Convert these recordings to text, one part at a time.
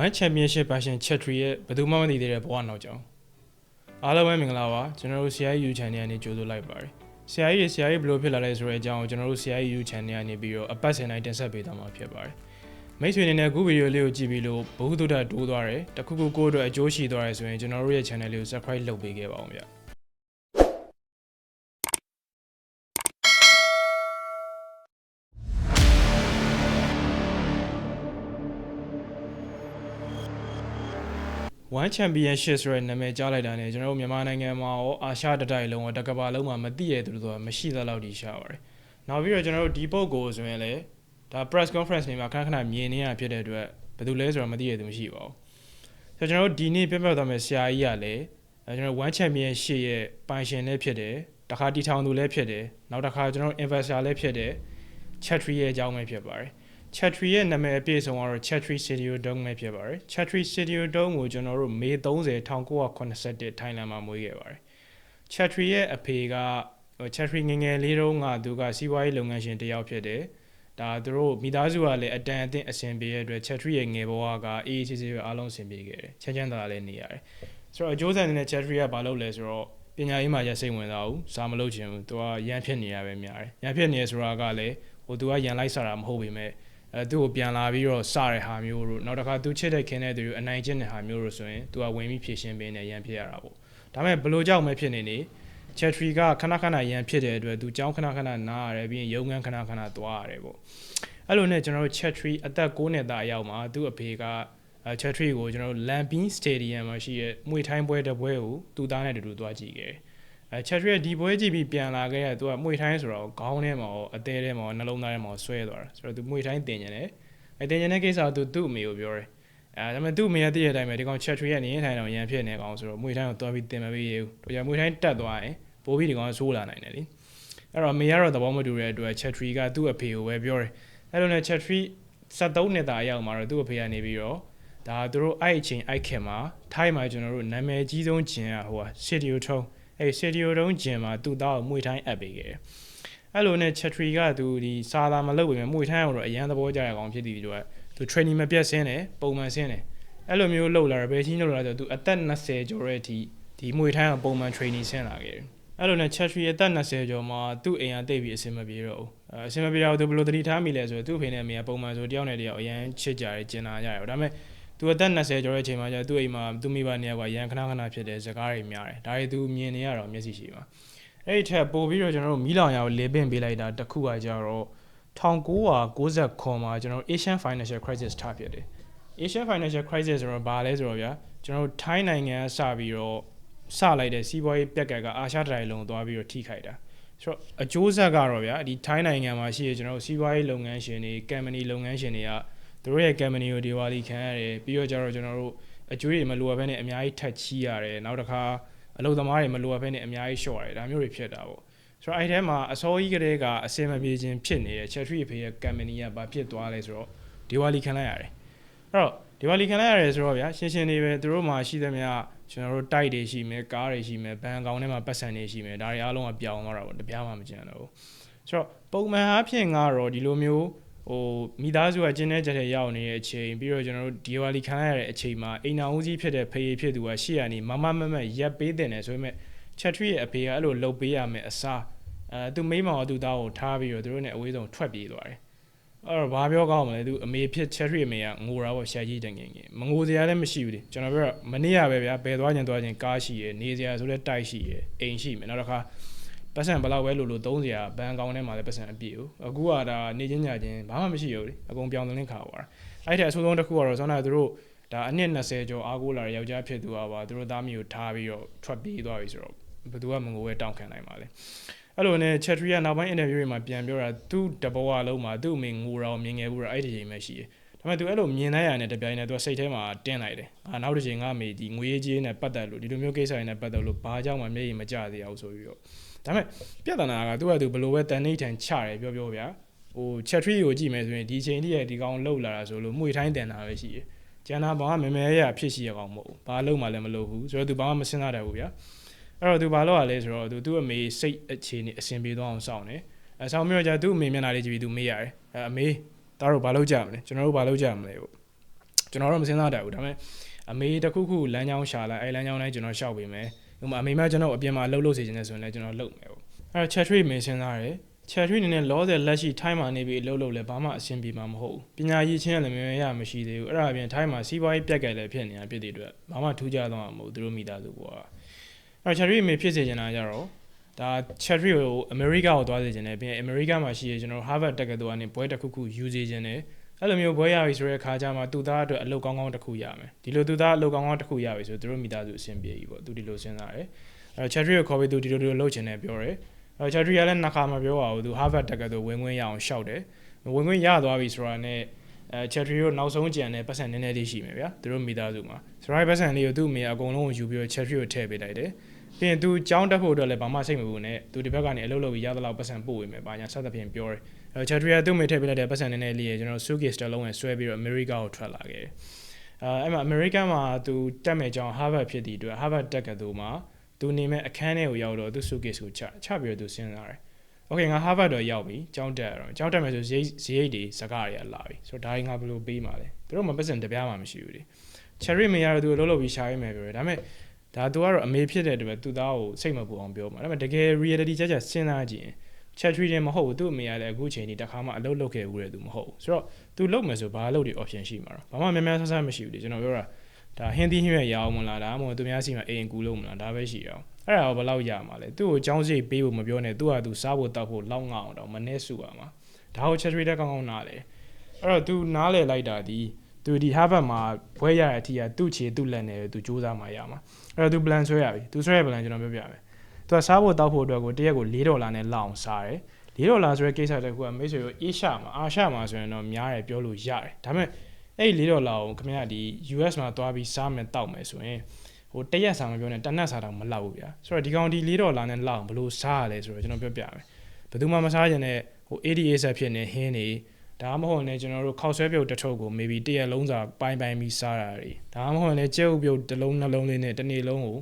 One Championship Passion Chat 3ရဲ့ဘယ်သူမှမသိသေးတဲ့ဘဝနောက်ကြောင်းအားလုံးပဲမင်္ဂလာပါကျွန်တော်တို့ CIU channel ကနေကြိုဆိုလိုက်ပါတယ်ဆရာကြီးဆရာကြီးဘယ်လိုဖြစ်လာလဲဆိုတဲ့အကြောင်းကိုကျွန်တော်တို့ CIU channel ကနေပြီးတော့အပတ်စဉ်တိုင်းတင်ဆက်ပေးသွားမှာဖြစ်ပါတယ်မိတ်ဆွေတွေနဲ့အခုဗီဒီယိုလေးကိုကြည့်ပြီးလို့ဘ ഹു တုဒ္ဒတိုးသွားတယ်တခုခုကိုအတွက်အကျိုးရှိသွားတယ်ဆိုရင်ကျွန်တော်တို့ရဲ့ channel လေးကို subscribe လုပ်ပေးခဲ့ပါအောင်ဗျ One Championship ဆိုတဲ့နာမည်ကြားလိုက်တာနဲ့ကျွန်တော်တို့မြန်မာနိုင်ငံမှာရောအာရှတတိုက်လုံးရောတကဘာလုံးမှာမသိရတဲ့သူတို့ကမရှိသလောက်ဒီရှားပါတယ်။နောက်ပြီးတော့ကျွန်တော်တို့ဒီပုတ်ကိုဆိုရင်လည်းဒါ press conference နေမှာခဏခဏမြင်နေရဖြစ်တဲ့အတွက်ဘယ်သူလဲဆိုတော့မသိရသူမရှိပါဘူး။ဆိုတော့ကျွန်တော်တို့ဒီနေ့ပြပြသွားမယ့်ဆရာကြီးကလည်းအဲကျွန်တော် One Championship ရဲ့ပိုင်ရှင်လည်းဖြစ်တယ်။တခါတီထောင်သူလည်းဖြစ်တယ်။နောက်တစ်ခါကျွန်တော် investor လည်းဖြစ်တယ်။ Chatry ရဲ့အကြောင်းပဲဖြစ်ပါတယ်။ Chatry ရဲ့နာမည်အပြည့်အစုံကတော့ Chatry Studio Dome ပဲဖြစ်ပါတယ်။ Chatry Studio Dome ကိုကျွန်တော်တို့မေ30 1981ထိုင်လန်မှာမွေးခဲ့ပါတယ်။ Chatry ရဲ့အဖေကဟို Chatry ငယ်ငယ်လေးတုန်းကသူကစီးပွားရေးလုပ်ငန်းရှင်တစ်ယောက်ဖြစ်တယ်။ဒါသူတို့မိသားစုကလည်းအတန်အသင့်အဆင်ပြေတဲ့အတွက် Chatry ရဲ့ငယ်ဘဝကအေးအေးဆေးဆေးပဲအားလုံးအဆင်ပြေခဲ့တယ်။ချမ်းချမ်းသာသာလည်းနေရတယ်။ဆိုတော့အကျိုးဆက်အနေနဲ့ Chatry ကဘာလုပ်လဲဆိုတော့ပညာရေးမှာရစိတ်ဝင်စားဘူး။စာမလုပ်ချင်ဘူး။သူကရန်ဖြစ်နေရပဲများတယ်။ရန်ဖြစ်နေရဆိုတာကလည်းဟိုသူကရန်လိုက်စားတာမဟုတ်ပေမဲ့ အဲသူ့ကိုပြန်လာပြီးတော့စတဲ့ဟာမျိုးတို့နောက်တစ်ခါသူချစ်တဲ့ခင်တဲ့သူအနိုင်ကျင့်တဲ့ဟာမျိုးတို့ဆိုရင်သူကဝင်ပြီးဖြည့်ရှင်းပေးနေရန်ဖြစ်ရတာပေါ့ဒါပေမဲ့ဘလို့ကြောက်မဲဖြစ်နေနေ Chatry ကခဏခဏရန်ဖြစ်တဲ့အတွက်သူကြောင်းခဏခဏနားရတယ်ပြီးရင်ရုံငန်းခဏခဏသွားရတယ်ပေါ့အဲ့လိုနဲ့ကျွန်တော်တို့ Chatry အသက်6နှစ်သားအရောက်မှာသူ့အဖေကအဲ Chatry ကိုကျွန်တော်တို့ Lampin Stadium မှာရှိတဲ့မွေထိုင်းပွဲတစ်ပွဲကိုသူ့သားနဲ့တူတူသွားကြည့်ခဲ့တယ် အဲ Chatry ကဒီပွဲကြည့်ပြီးပြန်လာခဲ့ရသူကမွေထိုင်းဆိုတော့ခေါင်းထဲမှာရောအသေးထဲမှာရောနှလုံးသားထဲမှာရောဆွဲသွားတာဆိုတော့သူမွေထိုင်းတင်နေတယ်အဲတင်နေတဲ့ကိစ္စကသူသူ့အမေကိုပြောတယ်အဲဒါပေမဲ့သူ့အမေကသိတဲ့အတိုင်းပဲဒီကောင် Chatry ကနေထိုင်တော့ရန်ဖြစ်နေကောင်ဆိုတော့မွေထိုင်းကိုသွားပြီးတင်မပေးရဘူးတို့ကြမွေထိုင်းတက်သွားရင်ပိုးပြီးဒီကောင်ဆိုးလာနိုင်တယ်လीအဲ့တော့အမေကတော့သဘောမတူတဲ့အတွက် Chatry ကသူ့အဖေကိုပဲပြောတယ်အဲ့လိုနဲ့ Chatry 73နှစ်သားအရောက်မှာတော့သူ့အဖေကနေပြီးတော့ဒါသူတို့အဲ့အချိန်အဲ့ခင်မှာထိုင်းမှာကျွန်တော်တို့နာမည်ကြီးဆုံးဂျင်ကဟိုဟာ Studio ထုံး အဲ့ Studio ထုံးဂျင်မှာသူ့သားကိုမွေထိုင်းအပ်ပေးခဲ့တယ်အဲ့လိုနဲ့ Chatry ကသူဒီစာသာမလုပ်ပေမဲ့မွေထိုင်းအောင်တော့အရန်သဘောကျရကောင်ဖြစ်တည်ပြီးတော့သူ training မပြတ်ဆင်းတယ်ပုံမှန်ဆင်းတယ်အဲ့လိုမျိုးလုပ်လာတော့ဘယ်ချင်းလုပ်လာတော့သူအသက်20ကျော်တဲ့အထိဒီမွေထိုင်းအောင်ပုံမှန် training ဆင်းလာခဲ့တယ်အဲ့လိုနဲ့ Chatry အသက်20ကျော်မှာသူ့အိမ်ကတိတ်ပြီးအဆင်မပြေတော့ဘူးအဆင်မပြေတော့သူဘယ်လိုတတိထားမိလဲဆိုတော့သူ့အဖေနဲ့အမေကပုံမှန်ဆိုတယောက်နဲ့တယောက်အရန်ချစ်ကြတယ်ကျင်နာကြတယ်ဒါပေမဲ့ သူအသက်20ကျော်တဲ့အချိန်မှာကျသူ့အိမ်မှာသူ့မိဘနေရာကရန်ခဏခဏဖြစ်တဲ့ဇကားတွေများတယ်ဒါတွေသူမြင်နေရတော့မျက်စိရှိမှာအဲ့ဒီထက်ပိုပြီးတော့ကျွန်တော်တို့မီးလောင်ရကိုလေပင့်ပေးလိုက်တာတစ်ခုကကြတော့1990မှာကျွန်တော် Asian Financial Crisis ထားဖြစ်တယ် Asian Financial Crisis ဆိုတော့ဘာလဲဆိုတော့ဗျာကျွန်တော်တို့ထိုင်းနိုင်ငံစပြီးတော့စလိုက်တဲ့စီးပွားရေးပြက်ကက်ကအာရှတိုင်းလုံးသွားပြီးတော့ထိခိုက်တာဆိုတော့အကျိုးဆက်ကတော့ဗျာဒီထိုင်းနိုင်ငံမှာရှိရကျွန်တော်တို့စီးပွားရေးလုပ်ငန်းရှင်တွေ company လုပ်ငန်းရှင်တွေက သူတို့ရဲ့ company ကိုဒီဝါလီခံရတယ်ပြီးတော့ကျတော့ကျွန်တော်တို့အကျွေးတွေမလိုအပ်ဘဲနဲ့အများကြီးထပ်ချီးရတယ်နောက်တစ်ခါအလုပ်သမားတွေမလိုအပ်ဘဲနဲ့အများကြီးရှော့ရတယ်ဒါမျိုးတွေဖြစ်တာပေါ့ဆိုတော့အဲ့ထဲမှာအစောကြီးကတည်းကအစင်မပြေခြင်းဖြစ်နေတဲ့ Chatry ဖေရဲ့ company ကဘာဖြစ်သွားလဲဆိုတော့ဒီဝါလီခံလိုက်ရတယ်အဲ့တော့ဒီဝါလီခံလိုက်ရတယ်ဆိုတော့ဗျာရှင်းရှင်းလေးပဲသူတို့မှာရှိသမျှကျွန်တော်တို့တိုက်တွေရှိမယ်ကားတွေရှိမယ်ဘဏ်အကောင့်ထဲမှာပတ်စံတွေရှိမယ်ဒါတွေအားလုံးကပြောင်းသွားတာပေါ့တပြားမှမကျန်တော့ဘူးဆိုတော့ပုံမှန်အားဖြင့်ကတော့ဒီလိုမျိုး ဟိုမိသားစုကကျင်းတဲ့ကြက်တဲ့ရောက်နေတဲ့အချိန်ပြီးတော့ကျွန်တော်တို့ဒီဝါလီခံရတဲ့အချိန်မှာအိမ်နာဦးကြီးဖြစ်တဲ့ဖေးဖြစ်သူကရှေ့ကနေမမမမရက်ပေးတယ်ဆိုပေမဲ့ Chatry ရဲ့အဖေကအဲ့လိုလှုပ်ပေးရမယ်အစားအဲသူမိမောင်သူသားကိုထားပြီးတော့သူတို့နဲ့အဝေးဆုံးထွက်ပြေးသွားတယ်အဲ့တော့ဘာပြောကောင်းမလဲသူအမေဖြစ် Cherry အမေကငိုတာပေါ့ရှာကြီးတငယ်ငယ်မငိုစရာလည်းမရှိဘူးလေကျွန်တော်ပြောမနေ့ကပဲဗျာဘယ်သွားခြင်းသွားခြင်းကားရှိရယ်နေစရာဆိုလဲတိုက်ရှိရယ်အိမ်ရှိမယ်နောက်တစ်ခါ ပတ်စံဘလောက်ပဲလို့လို့သုံးစရာဘန်ကောင်ထဲမှာလည်းပတ်စံအပြည့်ဘူးအခုကဒါနေချင်းညချင်းဘာမှမရှိဘူးလေအကုန်ပြောင်းသလင်းခါသွားတာအဲ့တဲ့အဆိုးဆုံးတစ်ခုကတော့ဆောင်းတာသူတို့ဒါအနှစ်20ကျော်အားကိုးလာတဲ့ယောက်ျားဖြစ်သူကပါသူတို့သားမျိုးထားပြီးတော့ထွက်ပြေးသွားပြီဆိုတော့ဘယ်သူကမငိုပဲတောင်းခံနိုင်ပါလဲအဲ့လိုနဲ့ Chatry ကနောက်ပိုင်း interview တွေမှာပြန်ပြောတာသူ့တဘောအလုံးမှာသူ့အမေငိုတာကိုမြင်ခဲ့ဘူးတော့အဲ့ဒီချိန်မှရှိတယ်။ဒါပေမဲ့သူအဲ့လိုမြင်လိုက်ရတဲ့တပြိုင်နက်သူစိတ်ထဲမှာတင်းလိုက်တယ်။အာနောက်တစ်ချိန်ငါမေဒီငွေကြေးနဲ့ပတ်သက်လို့ဒီလိုမျိုးကိစ္စတွေနဲ့ပတ်သက်လို့ဘာကြောင့်မှမျက်ရည်မကျသေးအောင်ဆိုပြီးတော့ ဒါပေမဲ့ပြဿနာကသူကသူဘလို့ပဲတန်နေထန်ချတယ်ပြောပြောဗျာ။ဟို Chatry ကိုကြည့်မယ်ဆိုရင်ဒီချိန်ထိရဲ့ဒီကောင်လှုပ်လာတာဆိုလို့မှုထိုင်းတင်တာပဲရှိတယ်။ကျန်တာဘာမှမမဲရဖြစ်ရှိရကောင်မဟုတ်ဘူး။ဘာလုံးမှလည်းမလုပ်ဘူး။ဆိုတော့သူဘာမှမစဉ်းစားတတ်ဘူးဗျာ။အဲ့တော့သူဘာလုပ်ရလဲဆိုတော့သူသူ့အမေစိတ်အခြေအနေအဆင်ပြေသွားအောင်စောင့်တယ်အဲဆောင်ပြီးတော့じゃသူ့အမေမျက်နှာလေးကြည့်ပြီးသူမေးရတယ်အဲအမေသားတို့ဘာလုပ်ကြမလဲကျွန်တော်တို့ဘာလုပ်ကြမလဲပေါ့ကျွန်တော်တော့မစဉ်းစားတတ်ဘူးဒါပေမဲ့အမေတစ်ခုခုလမ်းကြောင်းရှာလိုက်အဲလမ်းကြောင်းတိုင်းကျွန်တော်ရှောက်ပေးမယ် ဥပမာအမေမကျွန်တော်အပြင်မှာလှုပ်လို့စီခြင်းနဲ့ဆိုရင်လည်းကျွန်တော်လှုပ်မယ်ပေါ့အဲ့တော့ chat tree မင်းစဉ်းစားတယ် chat tree အနေနဲ့ law တဲ့လက်ရှိ time မှာနေပြီးလှုပ်လို့လည်းဘာမှအဆင်ပြေမှာမဟုတ်ဘူးပညာရည်ချင်းလည်းမြန်မြန်ရမရှိသေးဘူးအဲ့ဒါအပြင် time မှာစီးပွားရေးပြက်ကလည်းဖြစ်နေတာဖြစ်တဲ့အတွက်ဘာမှထူးခြားတော့မှာမဟုတ်ဘူးသူတို့မိသားစုပေါ်ကအဲ့တော့ chat tree မင်းဖြစ်စေချင်တာကြတော့ဒါ chat tree ကို America ကိုသွားစေချင်တယ်ပြီးရင် America မှာရှိရကျွန်တော် Harvard တက္ကသိုလ်ကနေဘွဲတစ်ခုခုယူစေချင်တယ် အဲ့လိုမျိုးဘွဲရပြီဆိုတဲ့အခါကျမှသူသားအတွက်အလုပ်ကောင်းကောင်းတစ်ခုရမယ်ဒီလိုသူသားအလုပ်ကောင်းကောင်းတစ်ခုရပြီဆိုသူတို့မိသားစုအဆင်ပြေပြီပေါ့သူဒီလိုစဉ်းစားတယ်အဲ့တော့ chat tree ကိုခေါ်ပြီးသူဒီလိုဒီလိုလုပ်ချင်တယ်ပြောတယ်အဲ့တော့ chat tree ကလည်းနှစ်ခါမပြောပါဘူးသူ Harvard တက္ကသိုလ်ဝင်ခွင့်ရအောင်ရှောက်တယ်ဝင်ခွင့်ရသွားပြီဆိုတာနဲ့အဲ chat tree ကိုနောက်ဆုံးကြံတဲ့ပတ်စံနည်းနည်းလေးရှိမယ်ဗျာသူတို့မိသားစုမှာဆိုတော့ပတ်စံလေးကိုသူ့အမေအကုန်လုံးကိုယူပြီးတော့ chat tree ကိုထည့်ပေးလိုက်တယ်ပြီးရင် तू ကြောင်းတက်ဖို့အတွက်လည်းဘာမှစိတ်မပူနဲ့ तू ဒီဘက်ကနေအလုပ်လုပ်ပြီးရသလောက်ပတ်စံပို့ဝေမယ်ဘာညာစသဖြင့်ပြောတယ် တော့ Chatria သူ့မေထည့်ပေးလိုက်တဲ့ပတ်စံနဲ့လေးရကျွန်တော် suitcase တစ်လုံးနဲ့ဆွဲပြီးတော့ America ကိုထွက်လာခဲ့တယ်အဲအဲ့မှာ America မှာသူတက်မယ်ကြောင်း Harvard ဖြစ်သည့်အတွက် Harvard တက္ကသိုလ်မှာသူနေမဲ့အခန်းထဲကိုရောက်တော့သူ suitcase ကိုချချပြီးတော့သူစဉ်းစားတယ်โอเคငါ Harvard တော့ရောက်ပြီကျောင်းတက်ရတော့ကျောင်းတက်မယ်ဆိုရေးရေးတွေစကားတွေလာပြီဆိုတော့ဒါရင်ငါဘယ်လိုပေးမှာလဲသူတို့မှာပတ်စံတပြားမှမရှိဘူးလေ Cherry မရတော့သူလှုပ်လှုပ်ပြီးရှာရမယ်ပြောတယ်ဒါပေမဲ့ဒါသူကတော့အမေဖြစ်တဲ့အတွက်သူသားကိုစိတ်မပူအောင်ပြောမှာဒါပေမဲ့တကယ် reality ကြကြစဉ်းစားကြည့်ရင် cherry တွေမဟုတ်ဘူးသူ့အမေကလည်းအခုချိန်ဒီတစ်ခါမှအလုပ်လုပ်ခဲ့ဘူးတဲ့သူမဟုတ်ဘူးဆိုတော့ तू လုပ်မယ်ဆိုဘာလုပ်တွေ option ရှိမှာတော့ဘာမှများများဆဆမရှိဘူးလေကျွန်တော်ပြောတာဒါဟင်းသီးဟင်းရွက်ရအောင်မလားဒါမှမဟုတ်သူများစီမှာအိမ်ကူလို့မလားဒါပဲရှိအောင်အဲ့ဒါဘယ်လောက်ရမှာလဲသူ့ကိုចောင်းစိတ်ပေးဖို့မပြောနဲ့သူ့ဟာသူစားဖို့တောက်ဖို့လောက်ငအောင်တော့မနဲ့စုပါမှာဒါကို chat trader ကောင်းကောင်းနားလေအဲ့တော့ तू နားလေလိုက်တာဒီသူဒီ Harvard မှာဘွဲရတဲ့အထိကသူ့ခြေသူ့လက်နဲ့သူစူးစမ်းမှရမှာအဲ့တော့ तू plan ဆွဲရပြီ तू ဆွဲရ plan ကျွန်တော်ပြောပြမယ် तू ကစားဖို့တောက်ဖို့အတွက်ကိုတရက်ကို4ဒေါ်လာနဲ့လောက်အောင်စားတယ်4ဒေါ်လာဆိုတဲ့ကိစ္စတည်းကမိတ်ဆွေကိုအေးရှာမှာအာရှာမှာဆိုရင်တော့များတယ်ပြောလို့ရတယ်ဒါပေမဲ့အဲ့4ဒေါ်လာကိုခင်ဗျားဒီ US မှာသွားပြီးစားမယ်တောက်မယ်ဆိုရင်ဟိုတရက်စာမပြောနဲ့တနက်စာတော့မလောက်ဘူးဗျာဆိုတော့ဒီကောင်ဒီ၄ဒေါ်လာနဲ့လောက်အောင်ဘလို့စားရလဲဆိုတော့ကျွန်တော်ပြောပြမယ်ဘယ်သူမှမစားကြတဲ့ဟို ADA ဆက်ဖြစ်နေဟင်းနေဒါမှမဟုတ်လည်းကျွန်တော်တို့ခောက်ဆွဲပြုတ်တစ်ထုပ်ကို maybe တရက်လုံးစာပိုင်းပိုင်းပြီးစားတာတွေဒါမှမဟုတ်လည်းကြဲဥပြုတ်တစ်လုံးနှလုံးလေးနဲ့တစ်နေ့လုံးကို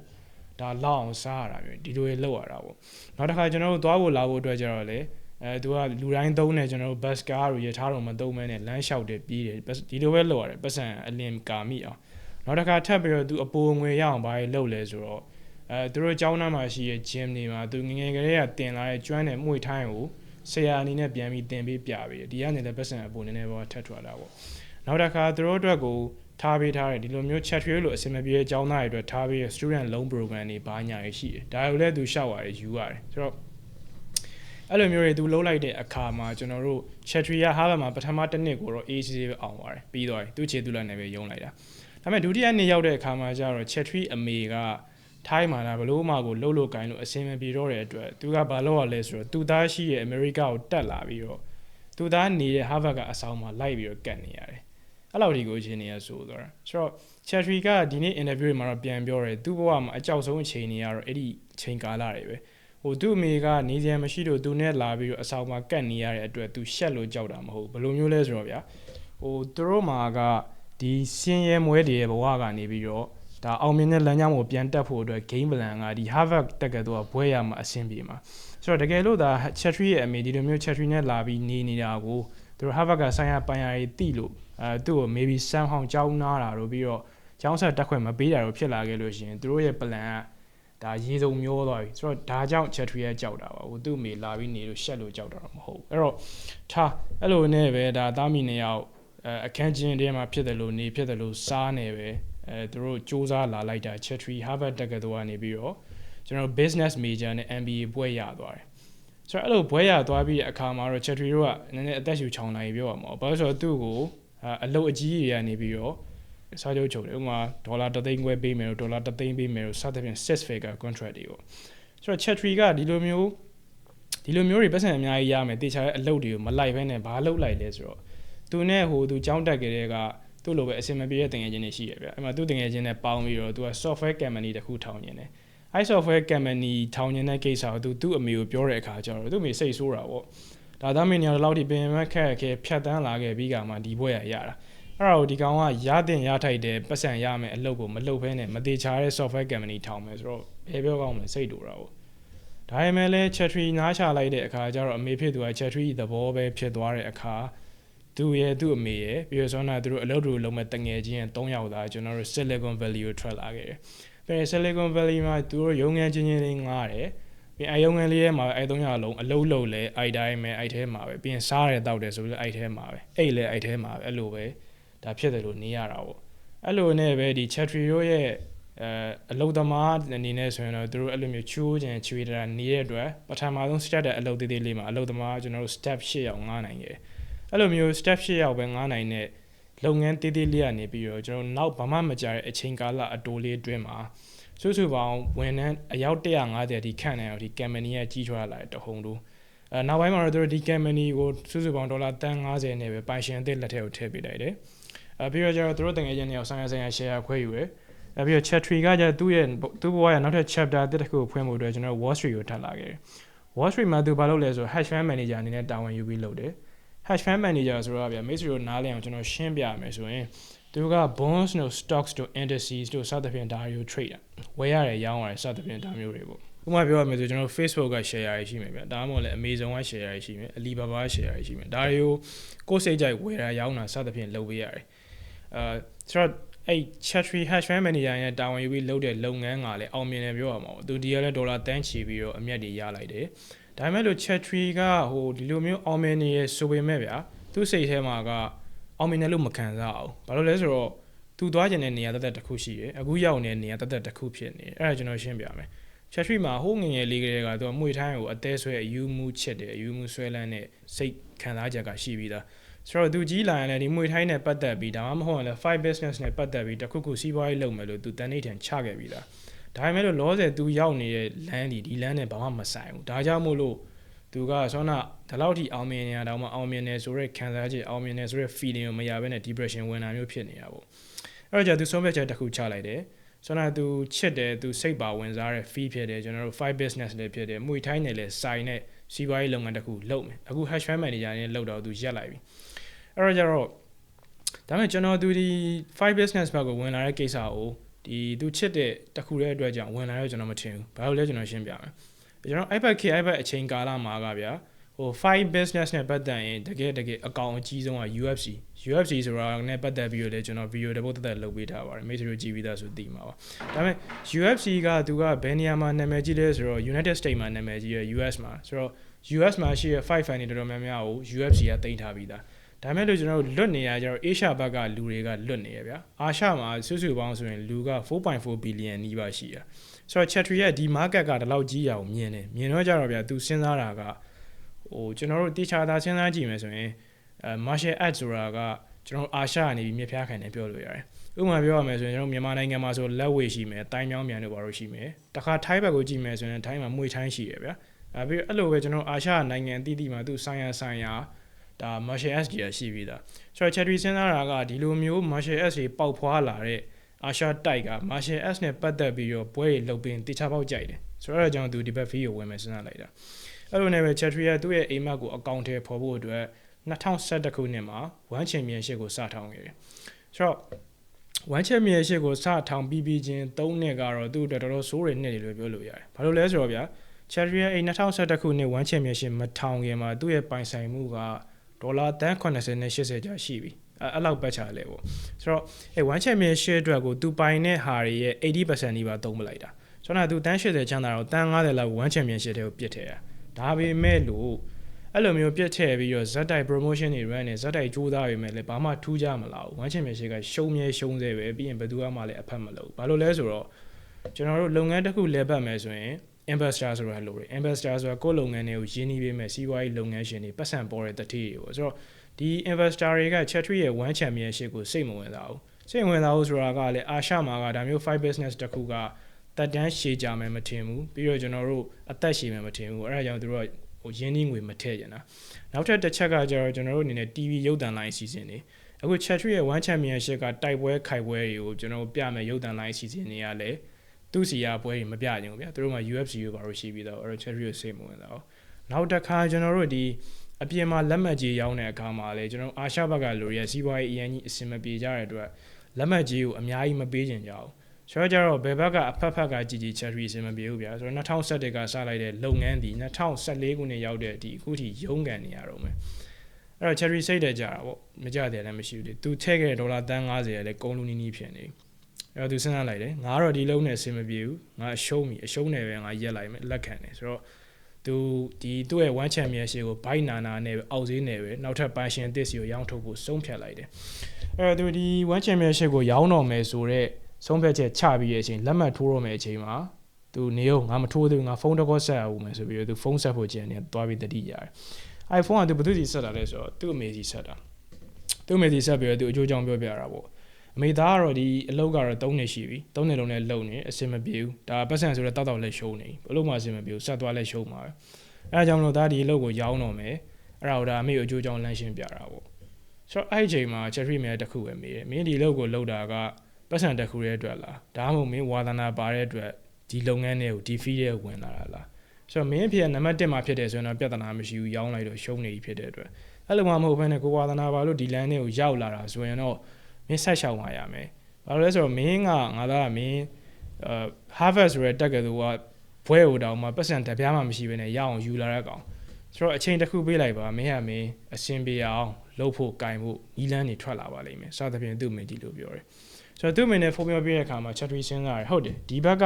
ဒါလောက်အောင်စားရတာမျိုးဒီလိုလေးလောက်ရတာပေါ့နောက်တစ်ခါကျွန်တော်တို့သွားဖို့လာဖို့အတွက်ကြတော့လေအဲသူကလူတိုင်းသုံးနေကျွန်တော်တို့ bus car တို့ရထားတော့မသုံးမဲနဲ့လမ်းလျှောက်တယ်ပြီးတယ်ဒီလိုပဲလောက်ရတယ်ပတ်စံအလင်းကာမိအောင်နောက်တစ်ခါထပ်ပြီးတော့သူအပိုငွေရအောင်ဘာလို့လုပ်လဲဆိုတော့အဲသူတို့ကျောင်းသားမှာရှိတဲ့ gym တွေမှာသူငငယ်ကလေးကတင်လာတဲ့ကျွမ်းတဲ့မှုထိုင်းကိုဆရာအနေနဲ့ပြန်ပြီးတင်ပေးပြပေးတယ်ဒီကနေလည်းပတ်စံအပိုနည်းနည်းပေါ့ထပ်ထွက်လာပေါ့နောက်တစ်ခါသူတို့အတွက်ကို ထားပေးထားတယ်ဒီလိုမျိုး chat trail လို့အစင်မပြေတဲ့ကျောင်းသားတွေအတွက်ထားပေးတဲ့ student loan program တွေဘာညာရေးရှိတယ်ဒါကိုလည်းသူရှောက်ရတယ်ယူရတယ်ဆိုတော့အဲ့လိုမျိုးတွေသူလုံးလိုက်တဲ့အခါမှာကျွန်တော်တို့ chatry က Harvard မှာပထမတစ်နှစ်ကိုတော့ ACC ပဲအောင်သွားတယ်ပြီးသွားတယ်သူ့ခြေသူ့လက်နဲ့ပဲယုံလိုက်တာဒါပေမဲ့ဒုတိယနှစ်ရောက်တဲ့အခါမှာကျတော့ chatry အမေကထိုင်းမှာလာဘလို့မှကိုလှုပ်လို့ကိုင်းလို့အစင်မပြေတော့တဲ့အတွက်သူကဘာလုပ်ရလဲဆိုတော့သူသားရှိရဲ့ America ကိုတက်လာပြီးတော့သူသားနေတဲ့ Harvard ကအဆောင်မှာလိုက်ပြီးတော့ကတ်နေရတယ် အဲ့လောက်ဒီကိုချင်းနေရဆိုတော့ဆိုတော့ Chatry ကဒီနေ့ interview မှာတော့ပြန်ပြောတယ်သူ့ဘဝမှာအကြောက်ဆုံးအချိန်တွေကတော့အဲ့ဒီချိန်ကာလတွေပဲဟိုသူ့အမေကနေစရာမရှိလို့သူနဲ့လာပြီးတော့အဆောင်မှာကတ်နေရတဲ့အတွက်သူရှက်လို့ကြောက်တာမဟုတ်ဘယ်လိုမျိုးလဲဆိုတော့ဗျာဟိုသူတို့မှာကဒီစင်းရဲမွဲတွေရဲ့ဘဝကနေပြီးတော့ဒါအောင်မြင်တဲ့လမ်းကြောင်းကိုပြန်တက်ဖို့အတွက် game plan ကဒီ Harvard တက်ကတူကဘွဲရမှာအဆင်ပြေမှာဆိုတော့တကယ်လို့ဒါ Chatry ရဲ့အမေဒီလိုမျိုး Chatry နဲ့လာပြီးနေနေတာကိုသူတို့ Harvard ကဆိုင်ရာပန်ရာတွေတိလို့ အဲသူ့ကို maybe စမ်းဟောင်းကြောင်းနာတာတို့ပြီးတော့ကျောင်းဆက်တက်ခွင့်မပေးတာတို့ဖြစ်လာခဲ့လို့ရှိရင်သူတို့ရဲ့ plan ကဒါရေစုံမျောသွားပြီဆိုတော့ဒါကြောင့် Chatry ရဲ့ကြောက်တာပါဟိုသူ့အမေလာပြီးနေလို့ရှက်လို့ကြောက်တာတော့မဟုတ်ဘူးအဲ့တော့ထားအဲ့လိုနဲ့ပဲဒါသားမိနေရောက်အဲအခန်းချင်းထဲမှာဖြစ်တယ်လို့နေဖြစ်တယ်လို့စားနေပဲအဲသူတို့စူးစမ်းလာလိုက်တာ Chatry Harvard တက္ကသိုလ်ကနေပြီးတော့ကျွန်တော် business major နဲ့ MBA ဘွဲ့ရသွားတယ်ဆိုတော့အဲ့လိုဘွဲ့ရသွားပြီးတဲ့အခါမှာတော့ Chatry တို့ကနည်းနည်းအသက်ရှူချောင်လာပြီပြောရမှာဘာလို့ဆိုတော့သူ့ကို အလုပ်အကြီးတွေကနေပြီးတော့စားကြုပ်ချုပ်တယ်ဥပမာဒေါ်လာ3သိန်းခွဲပေးမယ်လို့ဒေါ်လာ3သိန်းပေးမယ်လို့စသဖြင့် six figure contract တွေပေါ့ဆိုတော့ Chatry ကဒီလိုမျိုးဒီလိုမျိုးတွေပတ်စံအများကြီးရမယ်တေချာရဲ့အလုပ်တွေကိုမလိုက်ဘဲနဲ့ဘာလုပ်လိုက်လဲဆိုတော့သူနဲ့ဟိုသူကြောင်းတက်ကြတဲ့ကသူ့လိုပဲအစင်မပြေတဲ့တင်ငယ်ချင်းတွေရှိရဗျအဲ့မှာသူ့တင်ငယ်ချင်းနဲ့ပေါင်းပြီးတော့သူက software company တခုထောင်နေတယ်အဲ software company ထောင်နေတဲ့ကိစ္စကိုသူသူ့အမေကိုပြောတဲ့အခါကျတော့သူ့အမေစိတ်ဆိုးတာပေါ့ ဒါသားမင်းညာလောက်ထိပင်မခက်ခဲဖြတ်တန်းလာခဲ့ပြီးကမှဒီဘွဲရရတာအဲ့ဒါကိုဒီကောင်ကရတင်ရထိုက်တယ်ပတ်စံရမယ်အလုပ်ကိုမလုပ်ဘဲနဲ့မသေးချာတဲ့ software company ထောင်မယ်ဆိုတော့ဘယ်ပြောကောင်းမလဲစိတ်တူတာပေါ့ဒါပေမဲ့လည်း Chatry နားချလိုက်တဲ့အခါကျတော့အမေဖြစ်သူက Chatry သဘောပဲဖြစ်သွားတဲ့အခါသူရဲ့သူ့အမေရဲ့ပြီးတော့ဆိုတော့သူတို့အလုပ်တွေလုံးမဲ့တငယ်ချင်းရဲ့၃ယောက်သားကျွန်တော်တို့ Silicon Valley ကိုထွက်လာခဲ့တယ်ပြီးရင် Silicon Valley မှာသူတို့ရုံငန်းချင်းချင်းလေးငားတယ် ပြီးအယုံငန်းလေးထဲမှာအဲ၃ယောက်လုံးအလုံးလုံးလဲအိုက်တိုင်းပဲအိုက်ထဲမှာပဲပြီးရင်စားရတယ်တောက်တယ်ဆိုပြီးအိုက်ထဲမှာပဲအိတ်လဲအိုက်ထဲမှာပဲအဲ့လိုပဲဒါဖြစ်တယ်လို့နေရတာပေါ့အဲ့လိုနဲ့ပဲဒီ Chatry တို့ရဲ့အဲအလုတ်သမားအနေနဲ့ဆိုရင်တော့သူတို့အဲ့လိုမျိုးချိုးချင်ချွေတာနေတဲ့အတွက်ပထမဆုံး step တဲ့အလုတ်သေးသေးလေးမှာအလုတ်သမားကျွန်တော်တို့ step 8ရောက်ငားနိုင်ခဲ့အဲ့လိုမျိုး step 8ရောက်ပဲငားနိုင်တဲ့လုပ်ငန်းသေးသေးလေးကနေပြီးတော့ကျွန်တော်နောက်ဘာမှမကြတဲ့အချိန်ကာလအတိုးလေးအတွင်းမှာ စုစုပေါင်းဝန်ထမ်းအယောက်150ဒီခန့်နေအောင်ဒီ company ကကြီးထွားလာတဲ့တဟုန်တို့အဲနောက်ပိုင်းမှာတော့သူတို့ဒီ company ကိုစုစုပေါင်းဒေါ်လာ350နဲ့ပဲပိုင်ရှင်အသစ်လက်ထဲကိုထည့်ပေးလိုက်တယ်အဲပြီးတော့ကျတော့သူတို့တငယ်ချင်းတွေအောင်ဆိုင်ရဆိုင်ရ share ခွဲယူရယ်အဲပြီးတော့ Chatry ကကျသူ့ရဲ့သူ့ဘဝရဲ့နောက်ထပ် chapter တစ်တစ်ခုကိုဖွင့်ဖို့အတွက်ကျွန်တော် Wall Street ကိုထပ်လာခဲ့တယ် Wall Street မှာသူဘာလုပ်လဲဆိုတော့ hedge fund manager အနေနဲ့တာဝန်ယူပြီးလုပ်တယ် hedge fund manager ဆိုတော့ဗျာမိတ်ဆွေတို့နားလည်အောင်ကျွန်တော်ရှင်းပြရမယ်ဆိုရင် သူက bonds တို့ stocks တို့ indices တို့စသဖြင့်ဒါတွေကို trade တာဝယ်ရတယ်ရောင်းရတယ်စသဖြင့်ဒါမျိုးတွေပေါ့ဥပမာပြောရမယ်ဆိုကျွန်တော် Facebook က share ရရှိမယ်ဗျာဒါမှမဟုတ်လည်း Amazon က share ရရှိမယ် Alibaba က share ရရှိမယ်ဒါတွေကိုကိုယ်စိတ်ကြိုက်ဝယ်တာရောင်းတာစသဖြင့်လုပ်ပေးရတယ်အဲဆိုတော့အဲ့ Chatry hash fund manager ရဲ့တာဝန်ယူပြီးလုပ်တဲ့လုပ်ငန်းကလည်းအောင်မြင်တယ်ပြောရမှာပေါ့သူဒီကလည်းဒေါ်လာတန်းချီပြီးတော့အမြတ်တွေရလိုက်တယ်ဒါပေမဲ့လို့ Chatry ကဟိုဒီလိုမျိုးအောင်မြင်နေရဆိုပေမဲ့ဗျာသူ့စိတ်ထဲမှာက အောင်မြင်တယ်လို့မခံစားအောင်ဘာလို့လဲဆိုတော့သူသွားကျင်တဲ့နေရာတက်တက်တစ်ခုရှိတယ်အခုရောက်နေတဲ့နေရာတက်တက်တစ်ခုဖြစ်နေတယ်အဲ့ဒါကျွန်တော်ရှင်းပြမယ် Chatry မှာဟိုးငငယ်လေးကလေးကသူကမှွေထိုင်းကိုအသေးဆွဲအယူမှုချစ်တယ်အယူမှုဆွဲလန်းတဲ့စိတ်ခံစားချက်ကရှိပြီးသားဆိုတော့သူကြီးလာရင်လည်းဒီမှွေထိုင်းနဲ့ပတ်သက်ပြီးဒါမှမဟုတ်ရင်လည်း5 business နဲ့ပတ်သက်ပြီးတခုခုစီးပွားရေးလုပ်မယ်လို့သူတန်နေထန်ချခဲ့ပြီးသားဒါပေမဲ့လို့လောဆယ်သူရောက်နေတဲ့လမ်းဒီဒီလမ်းနဲ့ဘာမှမဆိုင်ဘူးဒါကြောင့်မို့လို့ သူကဆောနာဒီလောက်ထိအောင်မြင်နေတာတော့မှအောင်မြင်နေဆိုရဲခံစားချက်အောင်မြင်နေဆိုရဲ feeling ကိုမရဘဲနဲ့ depression ဝင်တာမျိုးဖြစ်နေတာပေါ့အဲ့တော့ကြာသူဆုံးဖြတ်ချက်တစ်ခုချလိုက်တယ်ဆိုတော့သူချစ်တယ်သူစိတ်ပါဝင်စားတဲ့ fee ဖြစ်တယ်ကျွန်တော်တို့ five business လည်းဖြစ်တယ်မှုထိုင်းနယ်လည်းစိုင်နဲ့စီးပွားရေးလုပ်ငန်းတစ်ခုလုပ်မယ်အခု hash fund manager နဲ့လုပ်တော့သူရက်လိုက်ပြီအဲ့တော့ကျတော့ဒါပေမဲ့ကျွန်တော်သူဒီ five business ဘက်ကိုဝင်လာတဲ့ကိစ္စကိုဒီသူချစ်တဲ့တခုတဲ့အတွက်ကြောင့်ဝင်လာတော့ကျွန်တော်မထင်ဘူးဘာလို့လဲကျွန်တော်ရှင်းပြမယ် ကျွန်တော် iPad K iPad အချိန်ကာလမှာကဗျာဟို5 business နဲ့ပတ်သက်ရင်တကယ်တကယ်အကောင်အကြီးဆုံးက UFC UFC ဆိုတာနဲ့ပတ်သက်ပြီးတော့လည်းကျွန်တော်ဗီဒီယိုတစ်ပုတ်သက်သက်လုပ်ပေးထားပါတယ်မိတ်ဆွေတို့ကြည့်ပြီးသားဆိုသိမှာပါဒါပေမဲ့ UFC ကသူကဘယ်နေရာမှာနာမည်ကြီးလဲဆိုတော့ United States မှာနာမည်ကြီးရ US မှာဆိုတော့ US မှာရှိတဲ့5 fan တွေတော်တော်များများကို UFC ကတင်ထားပြီးသားဒါမဲ့လို့ကျွန်တော်တို့လွတ်နေရကြတော့ Asia ဘက်ကလူတွေကလွတ်နေရဗျာအာရှမှာစုစုပေါင်းဆိုရင်လူက4.4 billion နီးပါးရှိရ ဆိုတော့ Chatry ရဲ့ဒီ market ကဒီလောက်ကြီးရအောင်မြင်တယ်မြင်တော့ကြတော့ဗျာသူစဉ်းစားတာကဟိုကျွန်တော်တို့တေချာသာစဉ်းစားကြည့်မယ်ဆိုရင်အဲ martial arts ဆိုတာကကျွန်တော်အာရှကနေပြီးမြက်ဖျားခံတယ်ပြောလို့ရတယ်ဥပမာပြောရမယ်ဆိုရင်ကျွန်တော်မြန်မာနိုင်ငံမှာဆိုလက်ဝေရှိမယ်တိုင်းမြောင်းမြန်တို့ဘာလို့ရှိမယ်တခါထိုင်းဘက်ကိုကြည့်မယ်ဆိုရင်ထိုင်းမှာမွေထိုင်းရှိရဗျာအဲပြီးအဲ့လိုပဲကျွန်တော်အာရှနိုင်ငံအသီးသီးမှာသူဆိုင်ရာဆိုင်ရာဒါ martial arts ကြီးရှိပြီးသားဆိုတော့ Chatry စဉ်းစားတာကဒီလိုမျိုး martial arts တွေပေါက်ဖွာလာတဲ့ အာရှတိုက်က martial arts နဲ့ပတ်သက်ပြီးတော့ပွဲတွေလုပ်ပင်တေချာပေါက်ကြိုက်တယ်ဆိုတော့အဲကြောင့်သူဒီဘက် fee ကိုဝင်မယ်စဉ်းစားလိုက်တာအဲ့လိုနဲ့ပဲ Chatry ကသူ့ရဲ့အိမ်မက်ကိုအကောင့်ထဲပေါ်ဖို့အတွက်2011ခုနှစ်မှာ One Championship ကိုစထောင်ခဲ့တယ်ဆိုတော့ One Championship ကိုစထောင်ပြီးပြီးချင်း၃နှစ်ကတော့သူ့အတွက်တော်တော်ဆိုးတဲ့နှစ်တွေလို့ပြောလို့ရတယ်ဘာလို့လဲဆိုတော့ဗျာ Cherry ရဲ့အဲ့2011ခုနှစ် One Championship မထောင်ခင်မှာသူ့ရဲ့ပိုင်ဆိုင်မှုက ဒေါ်လာတန်း80နဲ့80ကျရှိပြီအဲ့လောက်ပတ်ချလဲပေါ့ဆိုတော့အဲ့ One Championship အတွက်ကိုသူပိုင်တဲ့ဟာတွေရဲ့80%နီးပါးသုံးမလိုက်တာဆိုတော့သူတန်း80ချမ်းသာတော့တန်း90လောက် One Championship တွေကိုပြစ်ထည့်တာဒါပေမဲ့လို့အဲ့လိုမျိုးပြစ်ထည့်ပြီးတော့ဇက်တိုက် promotion တွေ run နေဇက်တိုက်ကြိုးစားပေမဲ့လည်းဘာမှထူးကြမလာဘူး One Championship ကရှုံးမြဲရှုံးသေးပဲပြီးရင်ဘယ်သူမှလည်းအဖက်မလုပ်ဘာလို့လဲဆိုတော့ကျွန်တော်တို့လုပ်ငန်းတစ်ခုလဲပတ်မယ်ဆိုရင် investor ဆိုတာလို့ရတယ် investor ဆိုတာကိုယ်လုပ်ငန်းတွေကိုရင်းနှီးပေးမယ်စီးပွားရေးလုပ်ငန်းရှင်တွေပတ်စံပေါ်တဲ့တတိတွေပေါ့ဆိုတော့ဒီ investor တွေက Chatry ရဲ့ one championship ကိုစိတ်မဝင်စားဘူးစိတ်ဝင်စားဘူးဆိုတာကလည်းအာရှမှာကဒါမျိုး5 business တစ်ခုကတက်တန်းရှည်ကြမယ်မထင်ဘူးပြီးတော့ကျွန်တော်တို့အသက်ရှည်မယ်မထင်ဘူးအဲ့ဒါကြောင့်တို့ကဟိုရင်းနှီးငွေမထည့်ကြတာနောက်ထပ်တစ်ချက်ကကျတော့ကျွန်တော်တို့အနေနဲ့ TV ရုပ်သံလိုင်းအစီအစဉ်တွေအခု Chatry ရဲ့ one championship ကတိုက်ပွဲခိုက်ပွဲတွေကိုကျွန်တော်ပြမယ်ရုပ်သံလိုင်းအစီအစဉ်တွေကလည်း သူ့စီရပွဲတွေမပြကြဘူးဗျာသူတို့မှာ UFC ကိုဘာလို့ရှိပြီးတော့အဲ့တော့ Cherry ကိုစိတ်မဝင်တော့နောက်တစ်ခါကျွန်တော်တို့ဒီအပြင်မှာလက်မှတ်ကြီးရောင်းတဲ့အခါမှာလေကျွန်တော်အာရှဘက်ကလူတွေရဲ့စီးပွားရေးအရင်ကြီးအဆင်မပြေကြတဲ့အတွက်လက်မှတ်ကြီးကိုအများကြီးမပေးကြကြဘူးဆိုတော့ကျတော့ဘယ်ဘက်ကအဖက်ဖက်ကကြည်ကြည် Cherry အဆင်မပြေဘူးဗျာဆိုတော့2017ကစလိုက်တဲ့လုပ်ငန်းဒီ2014ခုနှစ်ရောက်တဲ့ဒီအခုထိရုန်းကန်နေရတော့မယ်အဲ့တော့ cherry စိတ်တယ်ကြတာပေါ့မကြတယ်လည်းမရှိဘူးလေသူထည့်ခဲ့တဲ့ဒေါ်လာတန်း90ရယ်လည်းကုန်းလူနီးနီးဖြစ်နေ အဲ့တော့သူစဉ်းစားလိုက်တယ်ငါကတော့ဒီလုံးနဲ့အဆင်မပြေဘူးငါအရှုံးပြီအရှုံးနေပဲငါရက်လိုက်မယ်လက်ခံတယ်ဆိုတော့သူဒီသူ့ရဲ့ one championship ကိုဘိုက်နာနာနဲ့အောက်ဈေးနဲ့ပဲနောက်ထပ်ပန်ရှင်တစ်စီကိုရောင်းထုတ်ဖို့ဆုံးဖြတ်လိုက်တယ်အဲ့တော့သူဒီ one championship ကိုရောင်းတော့မယ်ဆိုတော့ဆုံးဖြတ်ချက်ချပြီးတဲ့အချိန်လက်မှတ်ထိုးတော့မယ်အချိန်မှာသူနေအောင်ငါမထိုးသေးဘူးငါဖုန်းတစ်ခေါက်ဆက်ရအောင်မယ်ဆိုပြီးတော့သူဖုန်းဆက်ဖို့ကြံနေသွားပြီးတတိရတယ် iPhone ကသူဘယ်သူစီဆက်တာလဲဆိုတော့သူ့အမေစီဆက်တာသူ့အမေစီဆက်ပြီးတော့သူအကျိုးကြောင့်ပြောပြတာပေါ့ အမေသားကတော့ဒီအလုပ်ကတော့3နှစ်ရှိပြီ3နှစ်လုံးနဲ့လုံနေအဆင်မပြေဘူးဒါပတ်စံဆိုတော့တောက်တောက်လက်ရှုံးနေဘလို့မှအဆင်မပြေဘူးဆက်သွားလက်ရှုံးမှာပဲအဲဒါကြောင့်မလို့ဒါဒီအလုပ်ကိုရောင်းတော့မယ်အဲ့ဒါကိုဒါအမေကိုအကျိုးကြောင့်လမ်းရှင်းပြတာပေါ့ဆိုတော့အဲ့ဒီအချိန်မှာ Cherry မဲတစ်ခုပဲမေးတယ်မင်းဒီအလုပ်ကိုလုပ်တာကပတ်စံတစ်ခုရဲ့အတွက်လားဒါမှမဟုတ်မင်းဝါသနာပါတဲ့အတွက်ဒီလုပ်ငန်းတွေကိုဒီ field ရဲ့ဝင်လာတာလားဆိုတော့မင်းအဖြစ်နံပါတ်1မှာဖြစ်တယ်ဆိုရင်တော့ပြဿနာမရှိဘူးရောင်းလိုက်တော့ရှုံးနေပြီဖြစ်တဲ့အတွက်အဲ့လိုမှမဟုတ်ဘဲနဲ့ကိုဝါသနာပါလို့ဒီလမ်းတွေကိုရောက်လာတာဆိုရင်တော့ မင်းဆက်ရှောင်ပါရမယ်။ဘာလို့လဲဆိုတော့မင်းကငါသားကမင်းအဲ Harvard ဆိုတဲ့တက်ကတူကဘွဲဟိုတောင်မှပတ်စံတပြားမှမရှိဘဲနဲ့ရအောင်ယူလာတဲ့ကောင်။ဆိုတော့အချိန်တစ်ခုပေးလိုက်ပါမင်းကမင်းအဆင်ပြေအောင်လှုပ်ဖို့ကင်ဖို့ဤလန်းနေထွက်လာပါလိမ့်မယ်။စသဖြင့်သူ့မင်းဒီလိုပြောတယ်။ဆိုတော့သူ့မင်းနဲ့ဖုန်းပြောပြတဲ့အခါမှာ chat စဉ်းစားရဟုတ်တယ်ဒီဘက်က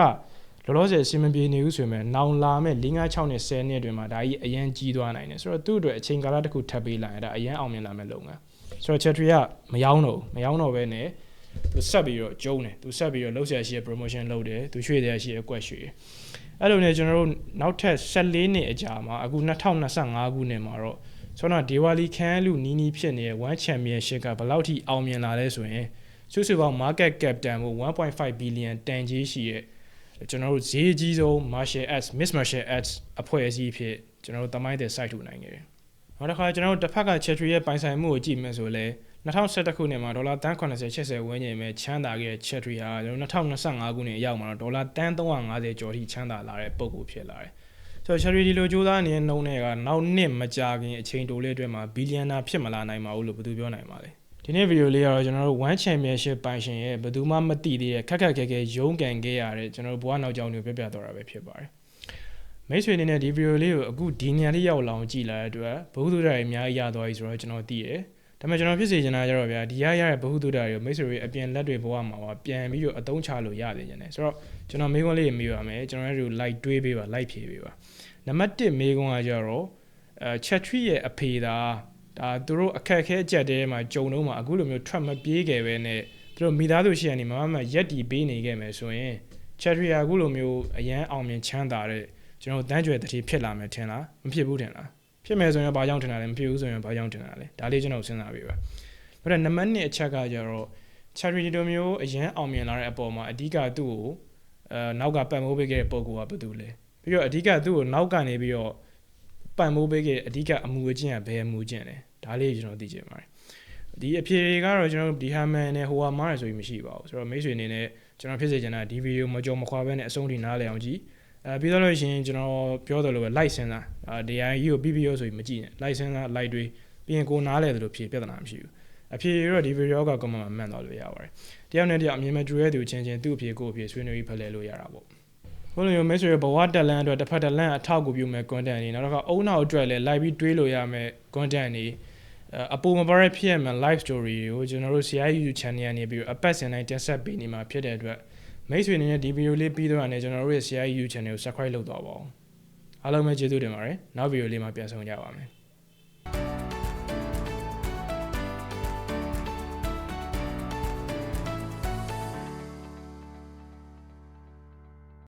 လောလောဆယ်အစီမပြေနေဘူးဆိုရင်နောင်လာမဲ့၄၅6နဲ့10နှစ်အတွင်းမှာဒါကြီးအရင်ကြီးသွားနိုင်တယ်ဆိုတော့သူ့အတွက်အချိန်ကာလတစ်ခုထပ်ပေးလိုက်ရင်ဒါအရင်အောင်မြင်လာမဲ့လုပ်ငန်း ဆိုတော့ Chatry ကမယောင်းတော့မယောင်းတော့ပဲနဲ့သူဆက်ပြီးတော့ကျုံးတယ်သူဆက်ပြီးတော့လှုပ်ရှားရှိရဲ့ promotion လုပ်တယ်သူရွှေ့တယ်ရှိရဲ့အကွက်ရွှေ့အဲ့လိုနဲ့ကျွန်တော်တို့နောက်ထပ်14နှစ်အကြာမှာအခု2025ခုနှစ်မှာတော့ဆိုတော့ဒေဝါလီခန်းလူနီးနီးဖြစ်နေတဲ့ One Championship ကဘယ်လောက်ထိအောင်မြင်လာလဲဆိုရင်စုစုပေါင်း market cap တန်ဖို့1.5 billion တန်ကြီးရှိရဲ့ကျွန်တော်တို့ဈေးအကြီးဆုံး martial arts miss martial arts အဖွဲ့အစည်းဖြစ်ကျွန်တော်တို့တမိုင်းတဲ့ site ထုတ်နိုင်ခဲ့တယ်။ နောက်တစ်ခါကျွန်တော်တို့တစ်ဖက်က Chatry ရဲ့ပိုင်ဆိုင်မှုကိုကြည့်မယ်ဆိုလဲ2011ခုနှစ်မှာဒေါ်လာတန်း80 80ဝန်းကျင်ပဲချမ်းသာခဲ့တဲ့ Chatry ဟာကျွန်တော်2025ခုနှစ်ရောက်မှာတော့ဒေါ်လာတန်း350ကျော်ထိချမ်းသာလာတဲ့ပုံကိုဖြစ်လာတယ်။ဆိုတော့ Chatry ဒီလိုကြိုးစားနေတဲ့နှုံးတွေကနောက်နှစ်မကြာခင်အချိန်တိုလေးအတွင်းမှာဘီလီယံနာဖြစ်မလာနိုင်ပါဘူးလို့ဘယ်သူပြောနိုင်ပါလဲ။ဒီနေ့ဗီဒီယိုလေးကတော့ကျွန်တော်တို့ One Championship ပိုင်ရှင်ရဲ့ဘယ်သူမှမသိသေးတဲ့ခက်ခက်ခဲခဲရုန်းကန်ခဲ့ရတဲ့ကျွန်တော်တို့ဘဝနောက်ကြောင်းတွေကိုပြပြတော့တာပဲဖြစ်ပါတယ် မိတ်ဆွေအနေနဲ့ဒီဗီဒီယိုလေးကိုအခုဒီညလေးရောက်လောင်ကြည့်လာတဲ့အတွက်ဘ ഹു တုဒ္ဒရာအများကြီးရသွားပြီဆိုတော့ကျွန်တော်သိတယ်ဒါပေမဲ့ကျွန်တော်ဖြစ်စေချင်တာကြတော့ဗျာဒီရရတဲ့ဘ ഹു တုဒ္ဒရာတွေကိုမိတ်ဆွေတွေအပြင်လက်တွေဘဝမှာပါပြန်ပြီးတော့အသုံးချလို့ရနေကြတယ်ဆိုတော့ကျွန်တော်မေးခွန်းလေးမေးပါမယ်ကျွန်တော်တို့ like တွေးပေးပါ like ဖြေပေးပါနံပါတ်1မေးခွန်းကကြတော့အဲ chat tree ရဲ့အဖေသာဒါသူတို့အခက်အခဲအကျက်တဲမှာဂျုံတော့မှာအခုလိုမျိုး trap မပြေးခဲ့ပဲနဲ့သူတို့မိသားစုရှိရနေမမမရက်တီပေးနေခဲ့မယ်ဆိုရင် Cherry အခုလိုမျိုးအရန်အောင်မြင်ချမ်းသာတဲ့ ကျွန်တော်တန်းကြွယ်တတိဖြစ်လာမယ်ထင်လားမဖြစ်ဘူးထင်လားဖြစ်မယ်ဆိုရင်ဘာကြောင့်ထင်တာလဲမဖြစ်ဘူးဆိုရင်ဘာကြောင့်ထင်တာလဲဒါလေးကျွန်တော်စဉ်းစားပေးပါအဲ့ဒါနံပါတ်1အချက်ကကြတော့ Cherry ဒီလိုမျိုးအရန်အောင်မြင်လာတဲ့အပေါ်မှာအဓိကသူ့ကိုအဲနောက်ကပတ်မိုးပေးခဲ့တဲ့ပုံကဘာတူလဲပြီးတော့အဓိကသူ့ကိုနောက်ကနေပြီးတော့ပံ့မိုးပေးခဲ့အဓိကအမူအကျင့်ကဘယ်အမူအကျင့်လဲဒါလေးကျွန်တော်သိချင်ပါတယ်ဒီအဖြေကတော့ကျွန်တော်ဒီဟာမန်နဲ့ဟိုဟာမားရယ်ဆိုရင်မရှိပါဘူးဆိုတော့မိတ်ဆွေအနေနဲ့ကျွန်တော်ဖြစ်စေချင်တာဒီဗီဒီယိုမကြောမခွာဘဲနဲ့အဆုံးထိနားလည်အောင်ကြည့် အဲပြီးတော့လို့ရှိရင်ကျွန်တော်ပြောသလိုပဲ like စင်းတာဒီ AI ကြီးကို PPO ဆိုရင်မကြည့်နဲ့ like စင်းတာ like တွေပြီးရင်ကိုနားလဲတယ်လို့ဖြေပြဿနာမရှိဘူးအဖြေတော့ဒီဗီဒီယိုက comment မှာမှန်သွားလို့ရပါတယ်တယောက်နဲ့တယောက်အမြင်မဲ့တူရဲသူချင်းချင်းသူ့အဖြေကိုအဖြေဆွေးနွေးပြီးဖလှယ်လို့ရတာပေါ့ဘလို့မျိုးမိတ်ဆွေဘဝတက်လန်းအတွက်တစ်ဖက်တစ်လန်းအထောက်အကူပြုမဲ့ content တွေနောက်တော့အုံနောက်အတွက်လည်း live ပြီးတွေးလို့ရမဲ့ content တွေအပူမပါရဖြစ်ရမှ live story ကိုကျွန်တော်တို့ CI YouTube channel ကနေပြီးအပတ်စဉ်တိုင်းတင်ဆက်ပေးနေမှာဖြစ်တဲ့အတွက် မိတ်ဆွေအနေနဲ့ဒီဗီဒီယိုလေးပြီးတော့လည်းကျွန်တော်တို့ရဲ့ CI YouTube channel ကို subscribe လုပ်တော့ပါအောင်အားလုံးပဲကျေးဇူးတင်ပါတယ်နောက်ဗီဒီယိုလေးမှာပြန်ဆုံကြပါမယ်